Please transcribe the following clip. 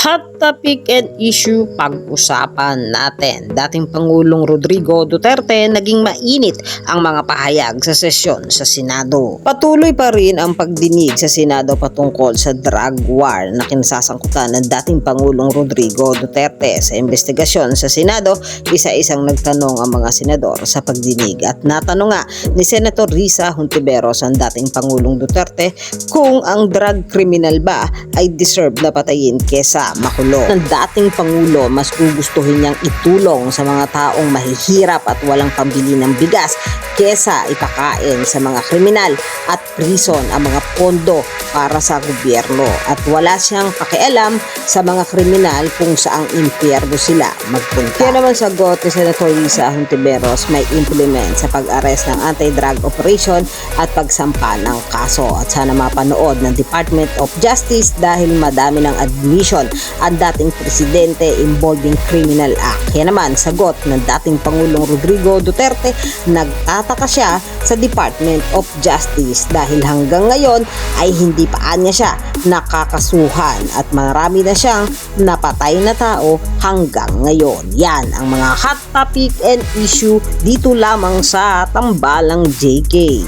Hot topic and issue pag-usapan natin. Dating Pangulong Rodrigo Duterte naging mainit ang mga pahayag sa sesyon sa Senado. Patuloy pa rin ang pagdinig sa Senado patungkol sa drug war na kinasasangkutan ng dating Pangulong Rodrigo Duterte. Sa investigasyon sa Senado, isa-isang nagtanong ang mga senador sa pagdinig at natanong nga ni Senator Risa Hontiveros ang dating Pangulong Duterte kung ang drug criminal ba ay deserve na patayin kesa makulong. Ng dating Pangulo, mas gugustuhin niyang itulong sa mga taong mahihirap at walang pambili ng bigas kesa ipakain sa mga kriminal at prison ang mga pondo para sa gobyerno at wala siyang pakialam sa mga kriminal kung saang impyerno sila magpunta. Kaya naman sagot ni Senator Lisa Hontiveros may implement sa pag-arrest ng anti-drug operation at pagsampa ng kaso at sana mapanood ng Department of Justice dahil madami ng admission ang dating presidente involving criminal act. Kaya naman sagot ng dating Pangulong Rodrigo Duterte nagtataka siya sa Department of Justice dahil hanggang ngayon ay hindi pa niya siya nakakasuhan at marami na siyang napatay na tao hanggang ngayon. Yan ang mga hot topic and issue dito lamang sa Tambalang JK.